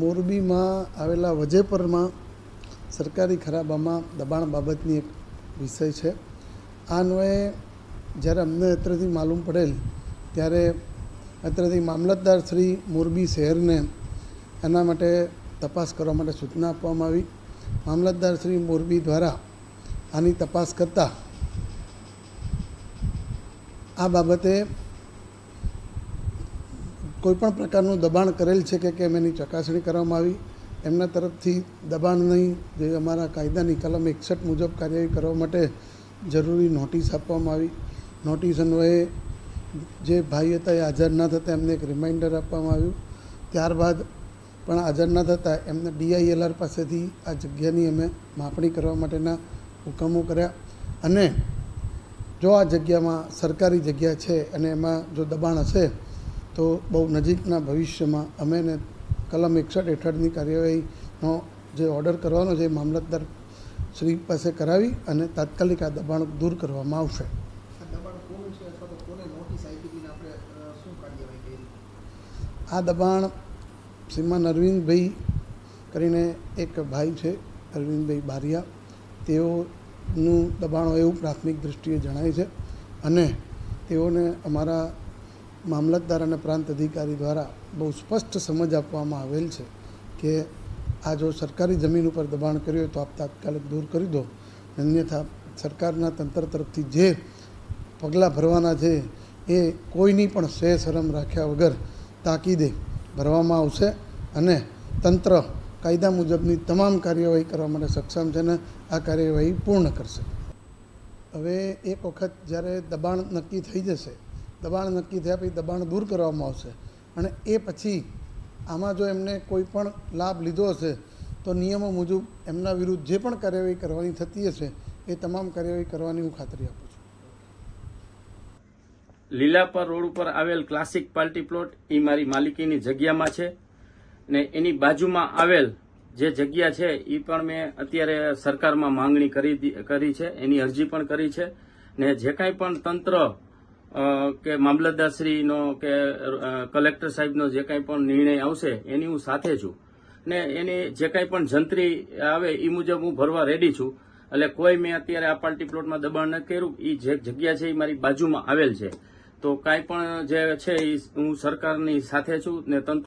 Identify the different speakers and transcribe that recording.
Speaker 1: મોરબીમાં આવેલા વજેપરમાં સરકારી ખરાબામાં દબાણ બાબતની એક વિષય છે. આ અન્વયે જ્યારે અમને અત્રેથી માલુમ પડેલ, ત્યારે અત્રેથી મામલતદાર શ્રી મોરબી શહેરને એના માટે તપાસ કરવા માટે સૂચના આપવામાં આવી. મામલતદાર શ્રી મોરબી દ્વારા આની તપાસ કરતાં આ બાબતે કોઈપણ પ્રકારનું દબાણ કરેલ છે કે કેમ એની ચકાસણી કરવામાં આવી. એમના તરફથી દબાણની જે અમારા કાયદાની કલમ એકસઠ મુજબ કાર્યવાહી કરવા માટે જરૂરી નોટિસ આપવામાં આવી. નોટિસ અન્વયે જે ભાઈ હતા એ હાજર ન થતાં એમને એક રિમાઇન્ડર આપવામાં આવ્યું. ત્યારબાદ પણ હાજર ન થતાં એમને ડીઆઈએલઆર પાસેથી આ જગ્યાની અમે માપણી કરવા માટેના હુકમો કર્યા. અને જો આ જગ્યામાં સરકારી જગ્યા છે અને એમાં જો દબાણ હશે તો બહુ નજીકના ભવિષ્યમાં અમે એને કલમ એકસઠ હેઠળની કાર્યવાહીનો જે ઓર્ડર કરવાનો છે એ મામલતદાર શ્રી પાસે કરાવી અને તાત્કાલિક આ દબાણ દૂર કરવામાં આવશે.
Speaker 2: આ દબાણ
Speaker 1: શ્રીમાન અરવિંદભાઈ કરીને એક ભાઈ છે અરવિંદભાઈ બારિયા. તેઓનું દબાણ એવું પ્રાથમિક દૃષ્ટિએ જણાય છે અને તેઓને અમારા મામલતદાર અને પ્રાંત અધિકારી દ્વારા બહુ સ્પષ્ટ સમજ આપવામાં આવેલ છે કે આ જો સરકારી જમીન ઉપર દબાણ કર્યું હોય તો આપ તાત્કાલિક દૂર કરી દો. અન્યથા સરકારના તંત્ર તરફથી જે પગલાં ભરવાના છે એ કોઈની પણ સે શરમ રાખ્યા વગર તાકીદે ભરવામાં આવશે અને તંત્ર કાયદા મુજબની તમામ કાર્યવાહી કરવા માટે સક્ષમ છે અને આ કાર્યવાહી પૂર્ણ કરશે. હવે એક વખત જ્યારે દબાણ નક્કી થઈ જશે દબાણ નક્કી થયા પછી દબાણ દૂર કરવામાં આવશે. અને એ પછી આમાં જો એમને કોઈ પણ લાભ લીધો હશે, તો નિયમો મુજબ એમના વિરુદ્ધ જે પણ કાર્યવાહી કરવાની થતી હશે, એ તમામ કાર્યવાહી કરવાની હું ખાતરી આપું છું.
Speaker 3: લીલાપર રોડ ઉપર આવેલ ક્લાસિક પાર્ટી પ્લોટ એ મારી માલિકીની જગ્યામાં છે ને એની બાજુમાં આવેલ જે જગ્યા છે એ પણ મેં અત્યારે સરકારમાં માંગણી કરી કરી છે, એની અરજી પણ કરી છે ને જે કાંઈ પણ તંત્ર કે મામલતદારશ્રીનો કે કલેક્ટર સાહેબનો જે કાંઈ પણ નિર્ણય આવશે, એની હું સાથે છું. ને એની જે કાંઈ પણ જંત્રી આવે એ મુજબ હું ભરવા રેડી છું. એટલે કોઈ મેં અત્યારે આ પાર્ટી પ્લોટમાં દબાણ ન કર્યું એ જે જગ્યા છે એ મારી બાજુમાં આવેલ છે. તો કાંઈ પણ જે છે એ હું સરકારની સાથે છું ને તંત્ર